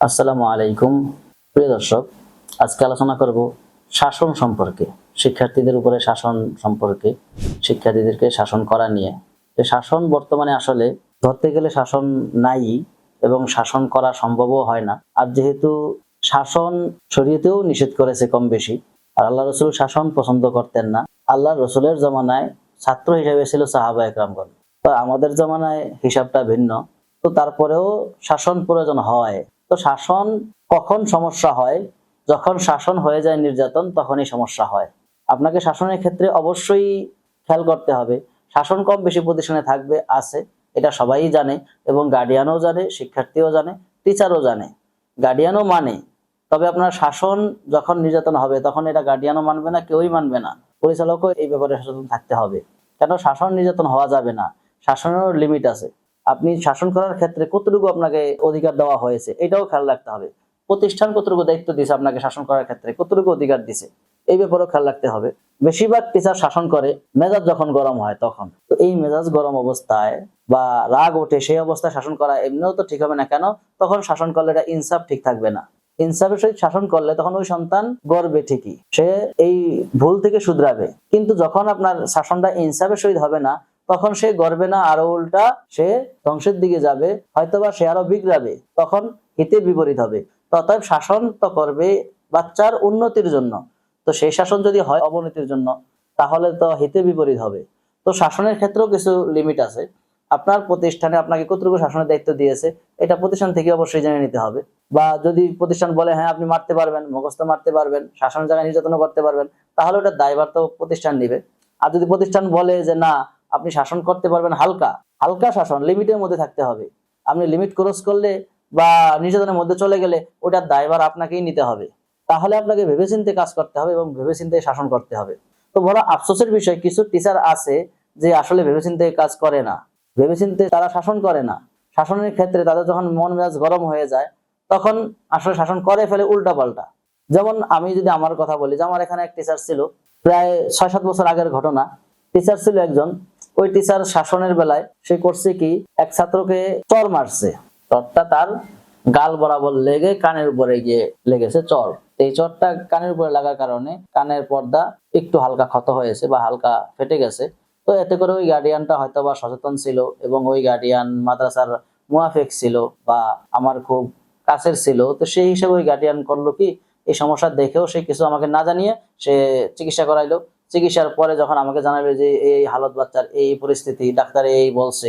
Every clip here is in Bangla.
আসসালামু আলাইকুম। প্রিয় দর্শক, আজকে আলোচনা করব শাসন সম্পর্কে, শিক্ষার্থীদের উপরে শাসন সম্পর্কে, শিক্ষার্থীদেরকে শাসন করা নিয়ে। শাসন বর্তমানে আসলে ধরতে গেলে শাসন নাই এবং শাসন করা সম্ভবও হয় না। আর যেহেতু শাসন শরীয়তেও নিষেধ করেছে কম বেশি, আর আল্লাহ রসুল শাসন পছন্দ করতেন না, আল্লাহ রসুলের জমানায় ছাত্র হিসেবে ছিল সাহাবা একরামগণ। তো আমাদের জমানায় হিসাবটা ভিন্ন। তো তারপরেও শাসন প্রয়োজন হয়। তো শাসন কখন সমস্যা হয়? যখন শাসন হয়ে যায় নির্যাতন, তখনই সমস্যা হয়। আপনাকে শাসনের ক্ষেত্রে অবশ্যই খেয়াল করতে হবে। শাসন কম বেশি প্রতিষ্ঠানে থাকবে, আছে, এটা সবাই জানে এবং গার্ডিয়ানও জানে, শিক্ষার্থীও জানে টিচারও জানে। গার্ডিয়ানও মানে তবে আপনার শাসন যখন নির্যাতন হবে, তখন এটা গার্ডিয়ানও মানবে না, কেউই মানবে না। পরিচালকও এই ব্যাপারে সচেতন থাকতে হবে। কেন? শাসন নির্যাতন হওয়া যাবে না। শাসনেরও লিমিট আছে। আপনি শাসন করার ক্ষেত্রে কতটুকু আপনাকে অধিকার দেওয়া হয়েছে, এটাও খেয়াল রাখতে হবে। প্রতিষ্ঠান কতটুকু দায়িত্ব দিছে আপনাকে শাসন করার ক্ষেত্রে, কতটুকু অধিকার দিছে এই ব্যাপারেও খেয়াল রাখতে হবে। বেশিরভাগ টিচার শাসন করে, মেজাজ যখন গরম হয় তখন। তো এই মেজাজ গরম অবস্থায় বা রাগ ওঠে সেই অবস্থায় শাসন করা এমনিও তো ঠিক হবে না কেন? তখন শাসন করলে এটা ইনসাফ ঠিক থাকবে না। ইনসাফের সহিত শাসন করলে তখন ওই সন্তান গর্বে ঠিকই। সে এই ভুল থেকে শুধরাবে। কিন্তু যখন আপনার শাসনটা ইনসাফের সহিত হবে না তখন সে গর্বে না, আরও উল্টা সে ধ্বংসের দিকে যাবে, হয়তোবা সে আরও বিগড়াবে, তখন হিতের বিপরীত হবে। ততএব শাসন তো করবে বাচ্চার উন্নতির জন্য। তো সেই শাসন যদি হয় অবনতির জন্য, তাহলে তো হিতে বিপরীত হবে। তো শাসনের ক্ষেত্রেও কিছু লিমিট আছে। আপনার প্রতিষ্ঠানে আপনাকে কতটুকু শাসনের দায়িত্ব দিয়েছে, এটা প্রতিষ্ঠান থেকে অবশ্যই জেনে নিতে হবে। বা যদি প্রতিষ্ঠান বলে হ্যাঁ আপনি মারতে পারবেন, মুখস্থ মারতে পারবেন শাসনের জায়গায় নির্যাতন করতে পারবেন, তাহলে ওটা দায়ভার তো প্রতিষ্ঠান নিবে। আর যদি প্রতিষ্ঠান বলে যে, না আপনি শাসন করতে পারবেন হালকা হালকা শাসন, লিমিটের মধ্যে থাকতে হবে। আপনি লিমিট ক্রস করলে বা নির্যাতনের মধ্যে চলে গেলে ওটার দায়ভার আপনাকেই নিতে হবে। তাহলে আপনাকে ভেবেচিন্তে কাজ করতে হবে এবং ভেবেচিন্তে শাসন করতে হবে। তো বড় আফসোসের বিষয়, কিছু টিচার আছে যে আসলে ভেবেচিন্তে কাজ করে না। ভেবেচিন্তে তারা শাসন করে না। শাসনের ক্ষেত্রে তাদের যখন মন মেজাজ গরম হয়ে যায়, তখন আসলে শাসন করে ফেলে উল্টা পাল্টা যেমন আমি যদি আমার কথা বলি, যে আমার এখানে এক টিচার ছিল, প্রায় ছয় সাত বছর আগের ঘটনা। টিচার ছিল একজন ওই টিচার শাসনের বেলায় সে করছে কি, এক ছাত্রকে চর মারছে। চরটা তার গাল বরাবর লেগে কানের উপরে গিয়ে লেগেছে চর। এই চরটা কানের উপরে লাগার কারণে কানের পর্দা একটু হালকা ক্ষত হয়েছে বা হালকা ফেটে গেছে। তো এতে করে ওই গার্ডিয়ানটা হয়তো বা সচেতন ছিল এবং ওই গার্ডিয়ান মাদ্রাসার মুয়াফেক ছিল বা আমার খুব কাছের ছিল। তো সেই হিসেবে ওই গার্ডিয়ান করল কি, এই সমস্যা দেখেও সে কিছু আমাকে না জানিয়ে সে চিকিৎসা করাইলো। চিকিৎসার পরে যখন আমাকে জানালো যে এই হালত বাচ্চার এই পরিস্থিতি, ডাক্তার এই বলছে,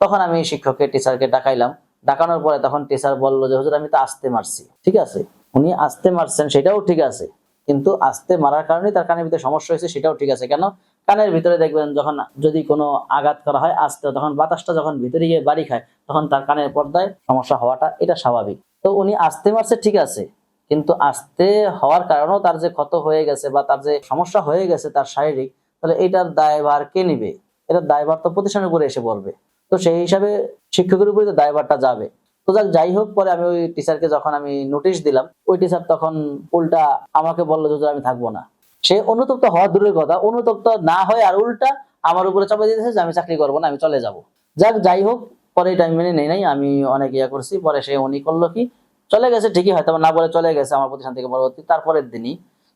তখন আমি শিক্ষককে টিচারকে ডাকাইলাম। ডাকানোর পরে তখন টিচার বলল যে, হুজুর, আমি তো আসতে মারছি। ঠিক আছে? উনি আসতে মারছেন, সেটাও ঠিক আছে। কিন্তু আসতে মারার কারণে তার কানের ভিতরে সমস্যা হয়েছে, সেটাও ঠিক আছে। কেন? কানের ভিতরে দেখবেন যখন যদি কোনো আঘাত করা হয় আসতে, তখন বাতাসটা যখন ভিতরে গিয়ে বাড়ি খায়, তখন তার কানের পর্দায় সমস্যা হওয়াটা, এটা স্বাভাবিক। তো উনি আসতে মারছে, ঠিক আছে। কিন্তু আসতে হওয়ার কারণেও তার যে ক্ষত হয়ে গেছে বা তার যে সমস্যা হয়ে গেছে তার শারীরিক, তাহলে এটার দায়ভার কে নিবে? এটার দায়ভার তো প্রতিষ্ঠানের উপরে এসে পড়বে। তো সেই হিসাবে শিক্ষকের উপরে দায়ভারটা যাবে। তো যাক, যাই হোক, পরে আমি ওই টিচারকে যখন আমি নোটিশ দিলাম, ওই টিচার তখন উল্টা আমাকে বলল যে আমি থাকব না। সে অনুতপ্ত হওয়া দূরের কথা, অনুতপ্ত না হয় আর উল্টা আমার উপরে চাপা দিতেছে যে, আমি চাকরি করব না, আমি চলে যাব। যাক, যাই হোক, পরে এটা আমি মেনে নেই নাই, আমি অনেক ইয়া করছি। পরে সে উনি করল কি চলে গেছে, ঠিকই হয়তো বা না বলে চলে গেছে আমার প্রতিষ্ঠান থেকে পরবর্তী, তারপরের দিনই।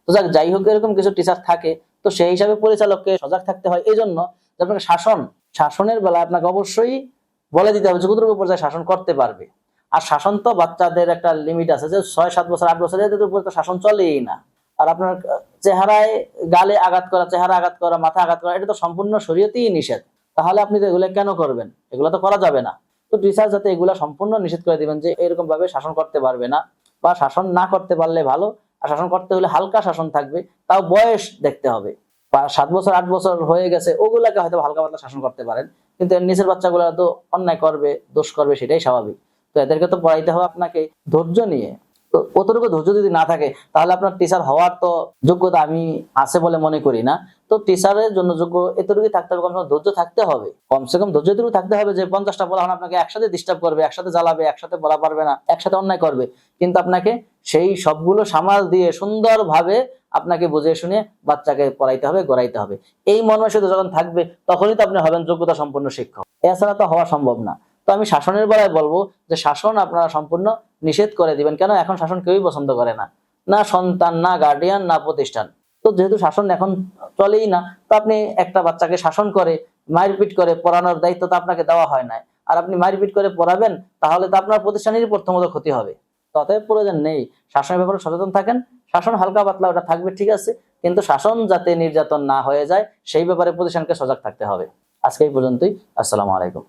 তো যাক, যাই হোক, এরকম কিছু টিচার থাকে, তো সেই হিসাবে পরিচালককে সজাগ থাকতে হয়। এই জন্য আপনাকে শাসন, শাসনের বেলায় আপনাকে অবশ্যই বলে দিতে হবে যে কতটুকু পর্যায়ে শাসন করতে পারবে। আর শাসন তো বাচ্চাদের একটা লিমিট আছে যে ছয়, সাত বছর, আট বছর এদের উপরে তো শাসন চলেই না। আর আপনার চেহারায় গালে আঘাত করা, চেহারা আঘাত করা, মাথা আঘাত করা, এটা তো সম্পূর্ণ শরীয়তেই নিষেধ। তাহলে আপনি তো এগুলো কেন করবেন? এগুলো তো করা যাবে না। তো টিচার যাতে এগুলা সম্পূর্ণ নিষেধ করে দিবেন যে এরকম ভাবে শাসন করতে পারবে না বা শাসন না করতে পারলে ভালো, আর শাসন করতে হলে হালকা শাসন থাকবে, তাও বয়স দেখতে হবে। বা সাত বছর, আট বছর হয়ে গেছে, ওগুলাকে হয়তো হালকা পাতলা শাসন করতে পারেন, কিন্তু এর নিচের বাচ্চাগুলো তো অন্যায় করবে, দোষ করবে, সেটাই স্বাভাবিক। তো এদেরকে তো পড়াইতে হবে আপনাকে ধৈর্য নিয়ে। অতটুকু ধৈর্য যদি না থাকে, তাহলে আপনার টিচার হওয়ার তো যোগ্যতা আমি আছে বলে মনে করি না। তো টিচারের জন্য যোগ্য এতটুকু থাকতে হবে, কমসে কম ধৈর্য থাকতে হবে। কমসে কম ধৈর্য এতটুকু থাকতে হবে যে পঞ্চাশটা বলা আপনাকে একসাথে ডিস্টার্ব করবে, একসাথে জ্বালাবে, একসাথে বলা পারবে না, একসাথে অন্যায় করবে। কিন্তু আপনাকে সেই সবগুলো সামাল দিয়ে সুন্দরভাবে আপনাকে বুঝিয়ে শুনে বাচ্চাকে পড়াইতে হবে, গড়াইতে হবে। এই মনমানসিকতা যখন থাকবে, তখনই তো আপনি হবেন যোগ্যতা সম্পন্ন শিক্ষক। এছাড়া তো হওয়া সম্ভব না। তো আমি শাসনের বেলায় বলব যে শাসন আপনারা সম্পূর্ণ নিষেধ করে দিবেন। কেন? এখন শাসন কেউই পছন্দ করে না। না সন্তান, না গার্ডিয়ান না প্রতিষ্ঠান। তো যেহেতু শাসন এখন চলেই না, তো আপনি একটা বাচ্চাকে শাসন করে, মারপিট করে পড়ানোর দায়িত্ব তো আপনাকে দেওয়া হয় না আর আপনি মারপিট করে পড়াবেন, তাহলে তো আপনার প্রতিষ্ঠানেরই প্রথমত ক্ষতি হবে। তো অতএব প্রয়োজন নেই। শাসনের ব্যাপারে সচেতন থাকেন। শাসন হালকা পাতলা ওটা থাকবে, ঠিক আছে। কিন্তু শাসন যাতে নির্যাতন না হয়ে যায়, সেই ব্যাপারে প্রতিষ্ঠানকে সজাগ থাকতে হবে। আজকে এই পর্যন্তই। আসসালামু আলাইকুম।